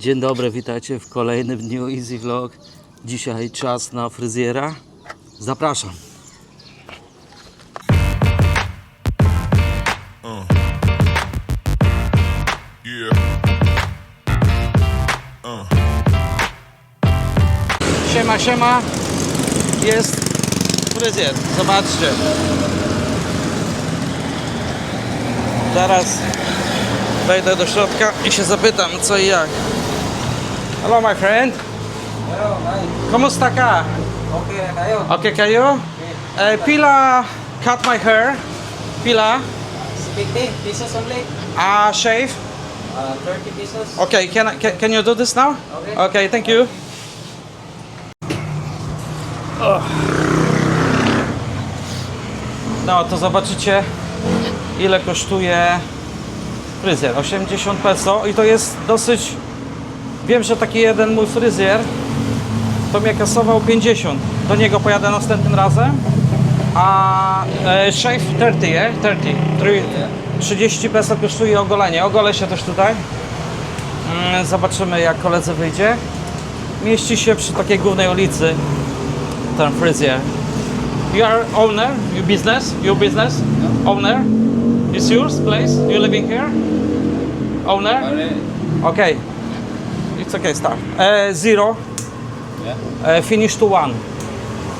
Dzień dobry, witajcie w kolejnym dniu Easy Vlog. Dzisiaj czas na fryzjera. Zapraszam. Siema, siema. Jest fryzjer. Zobaczcie. Zaraz wejdę do środka i się zapytam co i jak. Hello my friend. Hello, hi. Kumusta ka? Okay kayo. Okay kayo? Eh, pila cut my hair? Pila? 50 pesos only. Ah, shave? Uh, 30 pesos. Okay, can, I, can, can you do this now? Okay. Okay, thank you. No, to zobaczycie ile kosztuje fryzjer. 80 peso i to jest dosyć... Wiem, że taki jeden mój fryzjer to mnie kasował 50. Do niego pojadę następnym razem. A e, shave 30, yeah? 30. Three- 30 peso kosztuje ogolenie. Ogolę się też tutaj. Mm, Zobaczymy jak koledze wyjdzie. Mieści się przy takiej głównej ulicy ten fryzjer. You are owner? You business? You business? Owner? Is yours place? You living here? Owner? Okay. It's okay, start. Uh, zero. Uh, finish to one.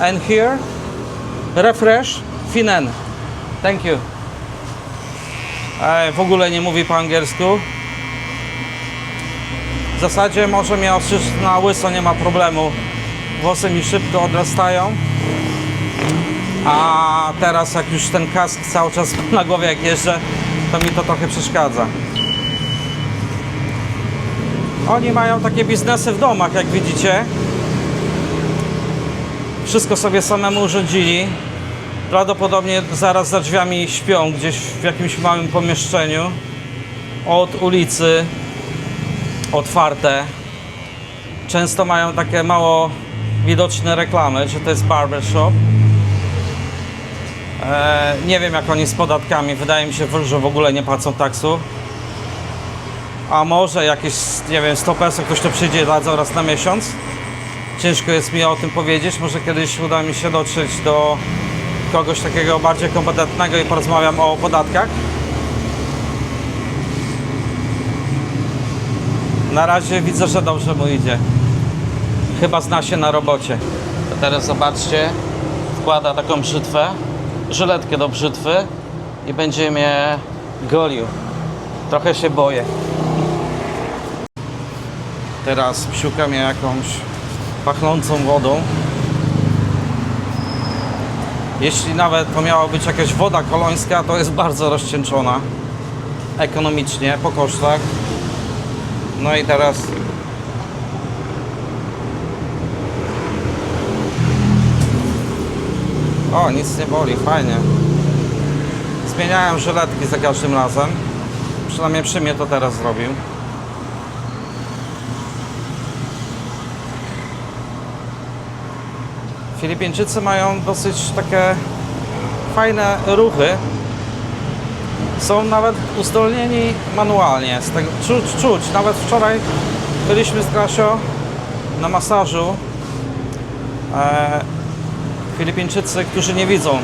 And here, refresh, finen. Thank you. E, w ogóle nie mówi po angielsku. W zasadzie może mnie ostrzyż na łyso, nie ma problemu. Włosy mi szybko odrastają. A teraz jak już ten kask cały czas na głowie jak jeżdżę, to mi to trochę przeszkadza. Oni mają takie biznesy w domach, jak widzicie. Wszystko sobie samemu urządzili. Prawdopodobnie zaraz za drzwiami śpią, gdzieś w jakimś małym pomieszczeniu. Od ulicy otwarte. Często mają takie mało widoczne reklamy, że to jest barbershop. E, nie wiem jak oni z podatkami, wydaje mi się, że w ogóle nie płacą taksu. A może jakieś, nie wiem, 100 peso ktoś to przyjdzie dadzą raz na miesiąc. Ciężko jest mi o tym powiedzieć, może kiedyś uda mi się dotrzeć do kogoś takiego bardziej kompetentnego i porozmawiam o podatkach. Na razie widzę, że dobrze mu idzie. Chyba zna się na robocie. To teraz zobaczcie, wkłada taką brzytwę, żyletkę do brzytwy i będzie mnie golił. Trochę się boję. Teraz psiuka mnie jakąś pachnącą wodą. Jeśli nawet to miała być jakaś woda kolońska, to jest bardzo rozcieńczona. Ekonomicznie, po kosztach. No i teraz O, nic nie boli, fajnie. Zmieniałem żyletki za każdym razem. Przynajmniej przy mnie to teraz zrobił. Filipińczycy mają dosyć takie fajne ruchy. Są nawet uzdolnieni manualnie. Z tego czuć, czuć. Nawet wczoraj byliśmy z Grasio na masażu. E, Filipińczycy, którzy nie widzą.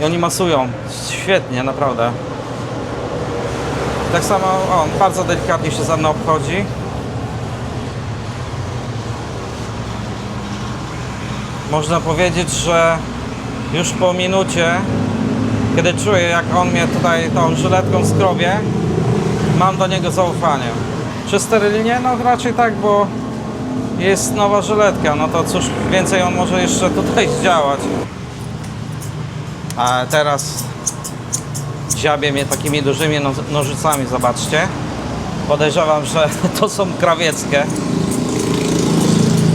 I oni masują. Świetnie, naprawdę. Tak samo on bardzo delikatnie się ze mną obchodzi. Można powiedzieć, że już po minucie, kiedy czuję jak on mnie tutaj tą żyletką skrobie, mam do niego zaufanie. Czy sterylnie? No raczej tak, bo jest nowa żyletka, no to cóż więcej on może jeszcze tutaj zdziałać. A teraz dziabie mnie takimi dużymi no- nożycami, zobaczcie. Podejrzewam, że to są krawieckie.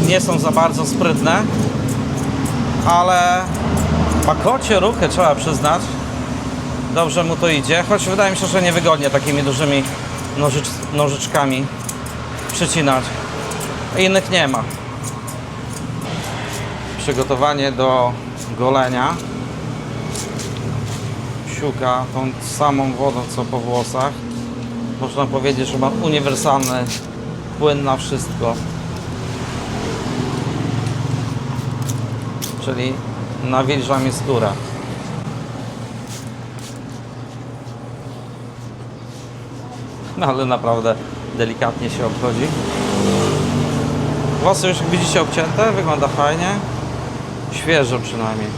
Nie są za bardzo sprytne, ale ma kocie ruchy, trzeba przyznać. Dobrze mu to idzie, choć wydaje mi się, że niewygodnie takimi dużymi nożycz, nożyczkami przycinać. Innych nie ma. Przygotowanie do golenia. Siuka tą samą wodą co po włosach. można powiedzieć, że ma uniwersalny płyn na wszystko. Czyli nawilża mi skórę. No ale naprawdę delikatnie się obchodzi. Włosy już jak widzicie obcięte, wygląda fajnie. Świeżo przynajmniej.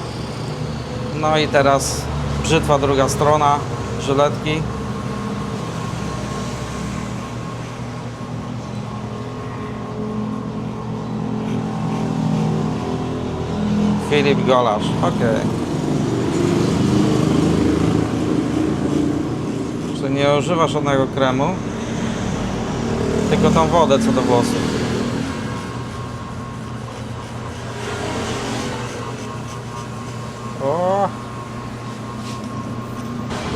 No i teraz brzytwa druga strona, żyletki. Filip Golasz, okej. Czy nie używasz żadnego kremu? Tylko tą wodę co do włosów. O!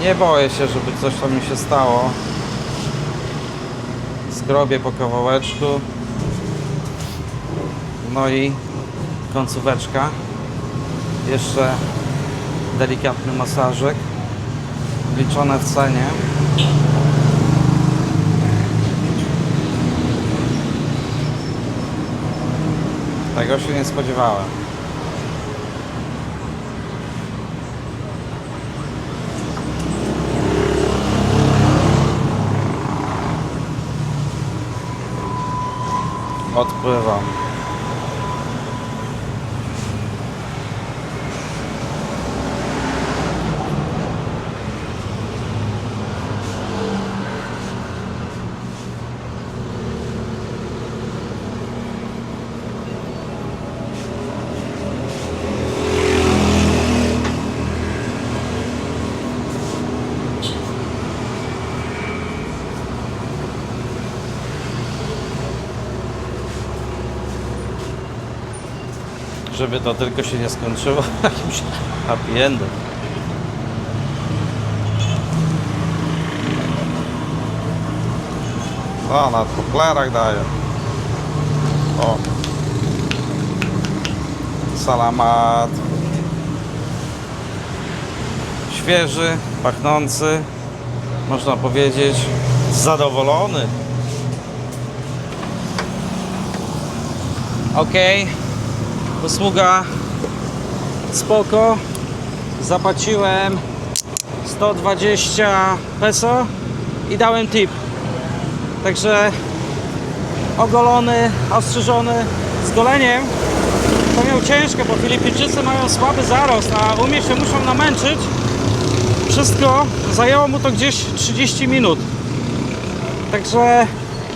Nie boję się, żeby coś tam mi się stało. Skrobię po kawałeczku. No i końcóweczka. Jeszcze delikatny masażyk. Liczone w cenie. Tego się nie spodziewałem. Odpływam. Żeby to tylko się nie skończyło jakimś happy endem. O, na poplerach daje. O. Salamat. Świeży, pachnący. Można powiedzieć zadowolony. Okej. Usługa spoko. Zapłaciłem 120 peso i dałem tip. Także ogolony, ostrzyżony z goleniem to miał ciężko, bo Filipińczycy mają słaby zarost, a u mnie się muszą namęczyć. Wszystko zajęło mu to gdzieś 30 minut. Także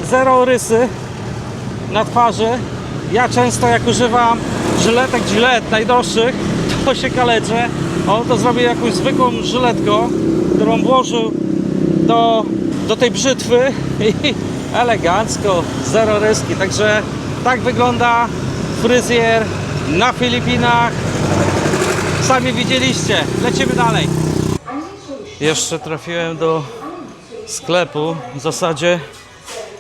zero rysy na twarzy. Ja często jak używam żyletek Gillette najdroższych, to się kaleczę. On to zrobił jakąś zwykłą żyletką, którą włożył do, do tej brzytwy i elegancko, zero ryski. Także tak wygląda fryzjer na Filipinach. Sami widzieliście. Lecimy dalej. Jeszcze trafiłem do sklepu. W zasadzie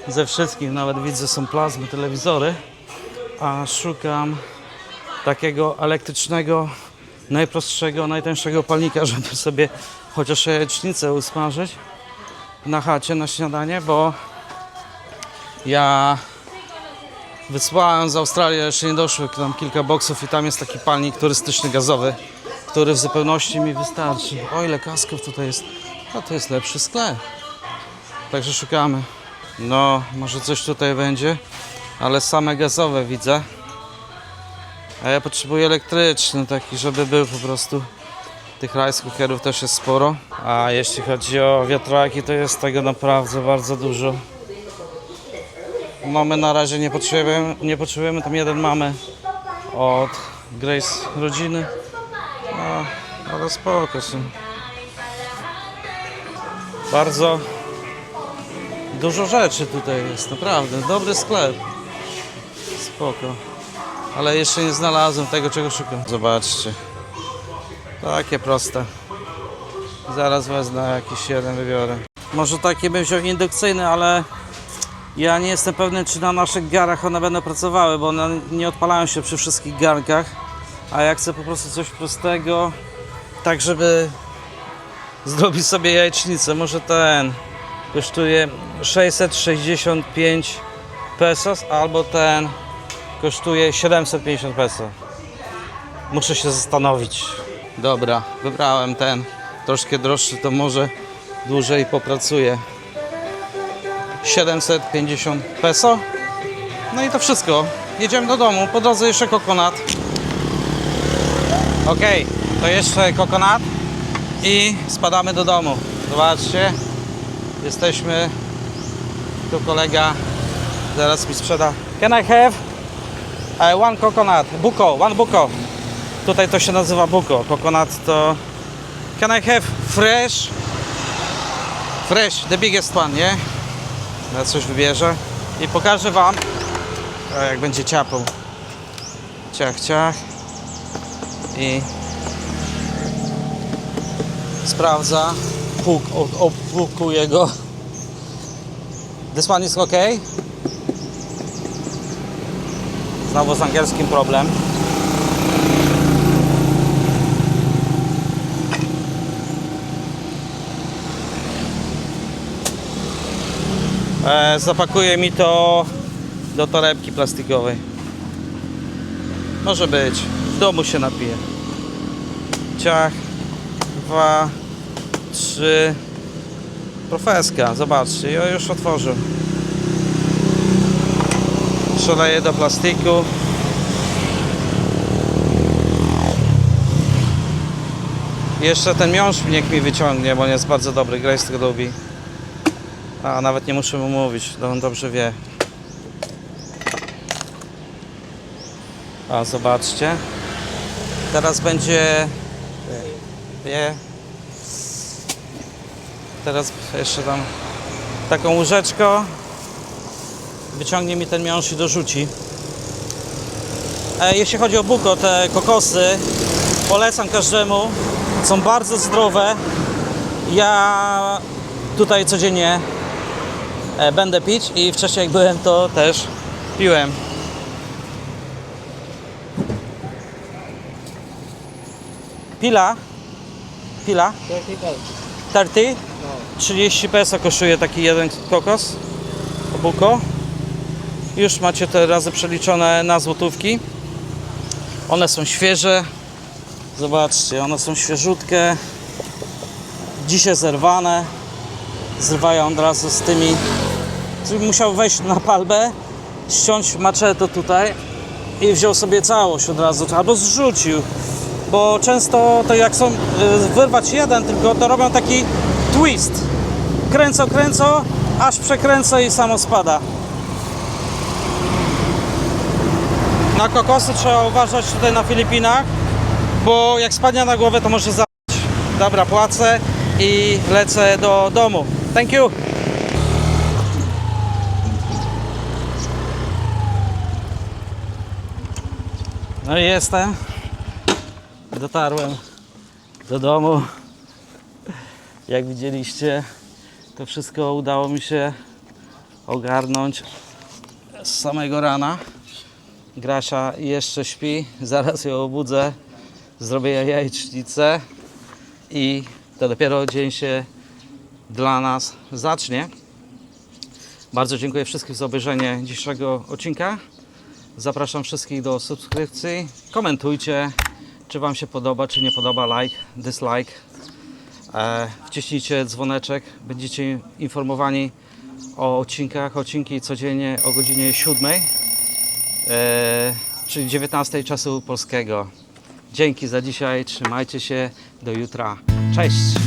ze wszystkich, nawet widzę, są plazmy, telewizory. A szukam takiego elektrycznego, najprostszego, najtańszego palnika, żeby sobie chociaż jajecznicę usmażyć na chacie na śniadanie, bo ja wysłałem z Australii, jeszcze nie doszły tam kilka boksów i tam jest taki palnik turystyczny gazowy, który w zupełności mi wystarczy. O ile kasków tutaj jest, no to jest lepszy sklep. Także szukamy. No, może coś tutaj będzie, ale same gazowe widzę. A ja potrzebuję elektryczny taki, żeby był po prostu. Tych rice cookerów też jest sporo. A jeśli chodzi o wiatraki, to jest tego naprawdę bardzo dużo. Mamy na razie nie potrzebujemy, nie potrzebujemy tam jeden mamy od Grace rodziny. No, ale spoko są. Bardzo dużo rzeczy tutaj jest, naprawdę. Dobry sklep. Spoko. Ale jeszcze nie znalazłem tego, czego szukam. Zobaczcie. Takie proste. Zaraz wezmę jakiś jeden wybiorę. Może taki bym wziął indukcyjny, ale ja nie jestem pewny, czy na naszych garach one będą pracowały, bo one nie odpalają się przy wszystkich garnkach. A ja chcę po prostu coś prostego, tak żeby zrobić sobie jajecznicę. Może ten kosztuje 665 pesos, albo ten kosztuje 750 peso. Muszę się zastanowić. Dobra, wybrałem ten. Troszkę droższy, to może dłużej popracuję. 750 peso. No i to wszystko. Jedziemy do domu. Po drodze jeszcze kokonat. Ok, to jeszcze kokonat i spadamy do domu. Zobaczcie, jesteśmy. Tu kolega zaraz mi sprzeda. Can I have one coconut? Buko, one buko. Tutaj to się nazywa buko. Coconut to. Can I have fresh? Fresh, the biggest one, nie? Ja coś wybierze i pokażę Wam, o, jak będzie ciapał. Ciach, ciach. I sprawdza, puk, o- opukuje go. This one is ok? Znowu z angielskim problem. E, zapakuje mi to do torebki plastikowej. Może być. W domu się napije. Ciach. Dwa. Trzy. Profeska. Zobaczcie. Ja już otworzył. Przeleję do plastiku. Jeszcze ten miąższ niech mi wyciągnie, bo on jest bardzo dobry. Grace tego lubi. A nawet nie muszę mu mówić, to on dobrze wie. A zobaczcie. Teraz będzie. Wie. Teraz jeszcze tam taką łyżeczką. Wyciągnie mi ten miąższ i dorzuci. E, jeśli chodzi o buko, te kokosy polecam każdemu. Są bardzo zdrowe. Ja tutaj codziennie e, będę pić i wcześniej jak byłem to też piłem. Pila? Pila? 30 pesos. 30? No. 30 peso kosztuje taki jeden kokos, obuko. Już macie te razy przeliczone na złotówki. One są świeże. Zobaczcie, one są świeżutkie. Dzisiaj zerwane. Zrywają od razu z tymi. Musiał wejść na palbę, ściąć maczetę tutaj i wziął sobie całość od razu, albo zrzucił. Bo często to jak są y, wyrwać jeden tylko, to robią taki twist. Kręcą, kręcą, aż przekręcą i samo spada. Na kokosy trzeba uważać tutaj na Filipinach, bo jak spadnie na głowę, to może zabić. Dobra, płacę i lecę do domu. Thank you. No i jestem. Dotarłem do domu. Jak widzieliście, to wszystko udało mi się ogarnąć z samego rana. Grasia jeszcze śpi, zaraz ją obudzę, zrobię jajecznicę i to dopiero dzień się dla nas zacznie. Bardzo dziękuję wszystkim za obejrzenie dzisiejszego odcinka. Zapraszam wszystkich do subskrypcji. Komentujcie, czy Wam się podoba, czy nie podoba, like, dislike. E, wciśnijcie dzwoneczek, będziecie informowani o odcinkach. Odcinki codziennie o godzinie 7, e, czyli 19 czasu polskiego. Dzięki za dzisiaj, trzymajcie się, do jutra. Cześć!